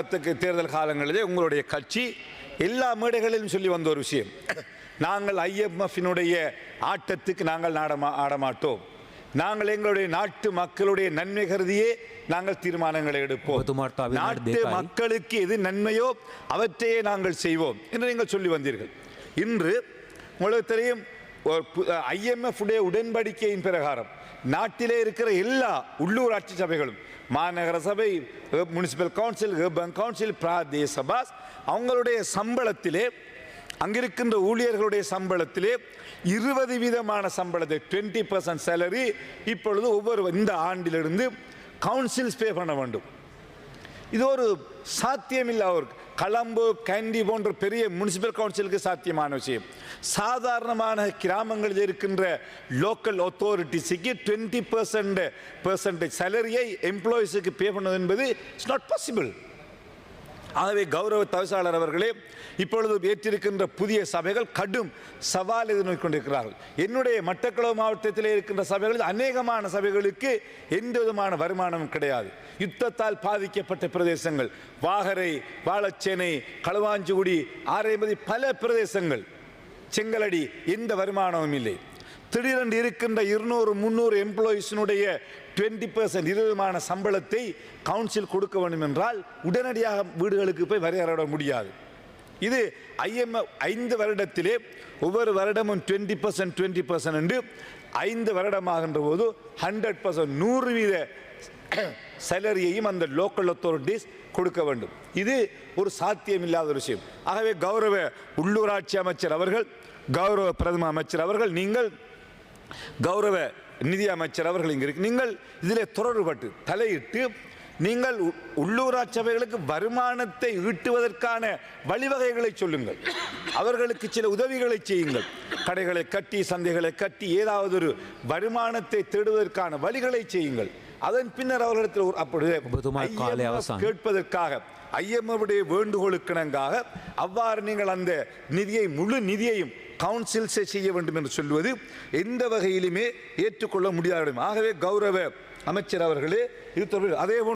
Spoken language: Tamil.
தமிழகத்துக்கு தேர்தல் காலங்களிலே உங்களுடைய கட்சி எல்லா மேடைகளிலும் சொல்லி வந்த ஒரு விஷயம். நாங்கள் ஐஎம்எஃபினுடைய ஆட்டத்துக்கு நாங்கள் நாடமா ஆடமாட்டோம். நாங்கள் எங்களுடைய நாட்டு மக்களுடைய நன்மை கருதியே நாங்கள் தீர்மானங்களை எடுப்போம். நாட்டு மக்களுக்கு எது நன்மையோ அவற்றையே நாங்கள் செய்வோம் என்று நீங்கள் சொல்லி வந்தீர்கள். இன்று உங்களுக்கு ஐஎம்எஃப் உடைய உடன்படிக்கையின் பிரகாரம் நாட்டிலே இருக்கிற எல்லா உள்ளூராட்சி சபைகளும் மாநகர சபை முனிசிபல் கவுன்சில் urban கவுன்சில் பிராதேச சபாஸ் அவங்களுடைய சம்பளத்திலே அங்கிருக்கின்ற ஊழியர்களுடைய சம்பளத்திலே இருபது விதமான சம்பளத்தை டுவெண்ட்டி பர்சன்ட் சேலரி இப்பொழுது ஒவ்வொரு இந்த ஆண்டிலிருந்து கவுன்சில்ஸ் பே பண்ண வேண்டும். இது ஒரு சாத்தியமில்லை அவர் கலம்பு கேண்டி போன்ற பெரிய முனிசிபல் கவுன்சிலுக்கு சாத்தியமான விஷயம். சாதாரணமான கிராமங்களில் இருக்கின்ற லோக்கல் அத்தாரிட்டிஸுக்கு டுவெண்ட்டி பர்சன்ட் பர்சன்டேஜ் சேலரியை எம்ப்ளாயிஸுக்கு பே பண்ணுவது என்பது இட்ஸ் நாட் பாசிபிள் ஆகவே கௌரவ தவிசாளர் அவர்களே இப்பொழுது ஏற்றிருக்கின்ற புதிய சபைகள் கடும் சவால் எதிர்நோக்கி கொண்டிருக்கிறார்கள் என்னுடைய மட்டக்களவு மாவட்டத்தில் இருக்கின்ற சபைகளில் அநேகமான சபைகளுக்கு எந்த விதமான வருமானமும் கிடையாது. யுத்தத்தால் பாதிக்கப்பட்ட பிரதேசங்கள் வாகரை வாழச்சேனை களுவாஞ்சிகுடி ஆரைமதி பல பிரதேசங்கள் செங்கலடி எந்த வருமானமும் இல்லை. திடீரென்று இருக்கின்ற இருநூறு முந்நூறு எம்ப்ளாயிஸினுடைய டுவெண்ட்டி பர்சன்ட் இருபதுமான சம்பளத்தை கவுன்சில் கொடுக்க வேண்டும் என்றால் உடனடியாக வீடுகளுக்கு போய் வரையறையிட முடியாது. இது ஐஎம்எஃப் ஐந்து வருடத்திலே ஒவ்வொரு வருடமும் டுவெண்ட்டி பர்சன்ட் டுவெண்ட்டி பர்சன்ட் என்று ஐந்து வருடமாகின்ற போது ஹண்ட்ரட் பர்சன்ட் நூறு வீத சேலரியையும் அந்த லோக்கல் அத்தாரிட்டிஸ் கொடுக்க வேண்டும். இது ஒரு சாத்தியமில்லாத ஒரு விஷயம். ஆகவே கௌரவ உள்ளூராட்சி அமைச்சர் அவர்கள் கௌரவ பிரதம அமைச்சர் அவர்கள் நீங்கள் கௌரவ நிதி அமைச்சர் அவர்கள் இங்கே இருக்கு. நீங்கள் இதில் தொடர்பட்டு தலையிட்டு நீங்கள் உள்ளூராட்சபைகளுக்கு வருமானத்தை ஈட்டுவதற்கான வழிவகைகளை சொல்லுங்கள். அவர்களுக்கு சில உதவிகளை செய்யுங்கள். கடைகளை கட்டி சந்தைகளை கட்டி ஏதாவது ஒரு வருமானத்தை தேடுவதற்கான வழிகளை செய்யுங்கள். அதன் பின்னர் அவர்களிடத்தில் ஒரு அப்பொழுது கேட்பதற்காக ஐஎம்எஃப்டைய வேண்டுகோளுக்கிணங்காக அவ்வாறு நீங்கள் அந்த நிதியை முழு நிதியையும் கவுன்சில் செய்ய வேண்டும் என்று சொல்வது எந்த வகையிலுமே ஏற்றுக்கொள்ள முடியாது ஆகவே கௌரவ அமைச்சர் அவர்களே இது தொடர்பில் அதே